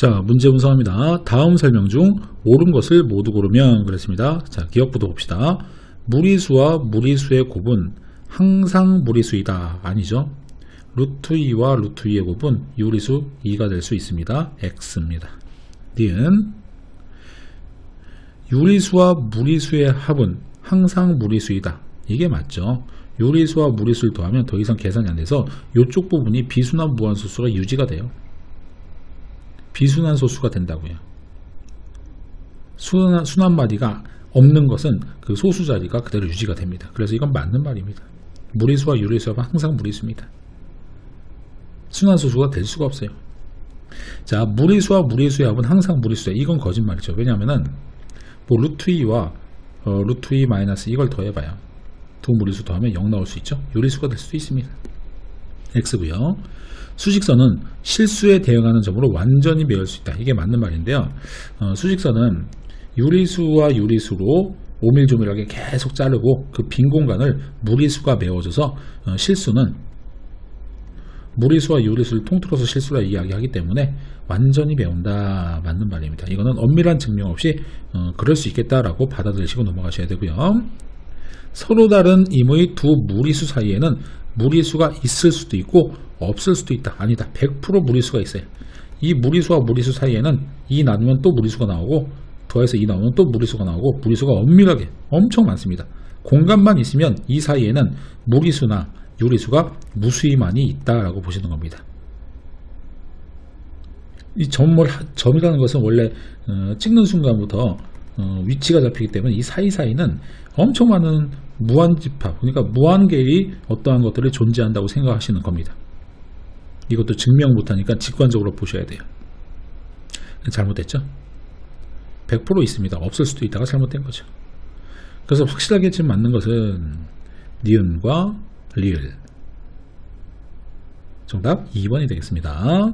자, 문제 분석합니다. 다음 설명 중 옳은 것을 모두 고르면 그랬습니다. 자, 기억부터 봅시다. 무리수와 무리수의 곱은 항상 무리수이다. 아니죠. 루트 2와 루트 2의 곱은 유리수 2가 될 수 있습니다. x입니다. 니은 유리수와 무리수의 합은 항상 무리수이다. 이게 맞죠. 유리수와 무리수를 더하면 더 이상 계산이 안 돼서 이쪽 부분이 비순환 무한소수가 유지가 돼요. 비순환 소수가 된다고요. 순환, 순환 마디가 없는 것은 그 소수 자리가 그대로 유지가 됩니다. 그래서 이건 맞는 말입니다. 무리수와 유리수가 항상 무리수입니다. 순환 소수가 될 수가 없어요. 자, 무리수와 무리수의 합은 항상 무리수다. 이건 거짓말이죠. 왜냐하면은 뭐 루트 2와 어, 루트 2 마이너스 이걸 더해봐요. 두 무리수 더하면 0 나올 수 있죠. 요리수가 될 수도 있습니다. X고요. 수직선은 실수에 대응하는 점으로 완전히 메울 수 있다. 이게 맞는 말인데요. 어, 수직선은 유리수와 유리수로 오밀조밀하게 계속 자르고 그 빈 공간을 무리수가 메워줘서 어, 실수는 무리수와 유리수를 통틀어서 실수라 이야기하기 때문에 완전히 메운다 맞는 말입니다. 이거는 엄밀한 증명 없이 어, 그럴 수 있겠다라고 받아들이시고 넘어가셔야 되고요. 서로 다른 임의 두 무리수 사이에는 무리수가 있을 수도 있고 없을 수도 있다. 아니다. 100% 무리수가 있어요. 이 무리수와 무리수 사이에는 2 나누면 또 무리수가 나오고 더해서 2 나오면 또 무리수가 나오고 무리수가 엄밀하게 엄청 많습니다. 공간만 있으면 이 사이에는 무리수나 유리수가 무수히만이 있다라고 보시는 겁니다. 이 점을 점이라는 것은 원래 어, 찍는 순간부터 어, 위치가 잡히기 때문에 이 사이사이는 엄청 많은 무한집합, 그러니까 무한계의 어떠한 것들이 존재한다고 생각하시는 겁니다. 이것도 증명 못하니까 직관적으로 보셔야 돼요. 잘못됐죠? 100% 있습니다. 없을 수도 있다가 잘못된 거죠. 그래서 확실하게 지금 맞는 것은 니은과 리을. 정답 2번이 되겠습니다.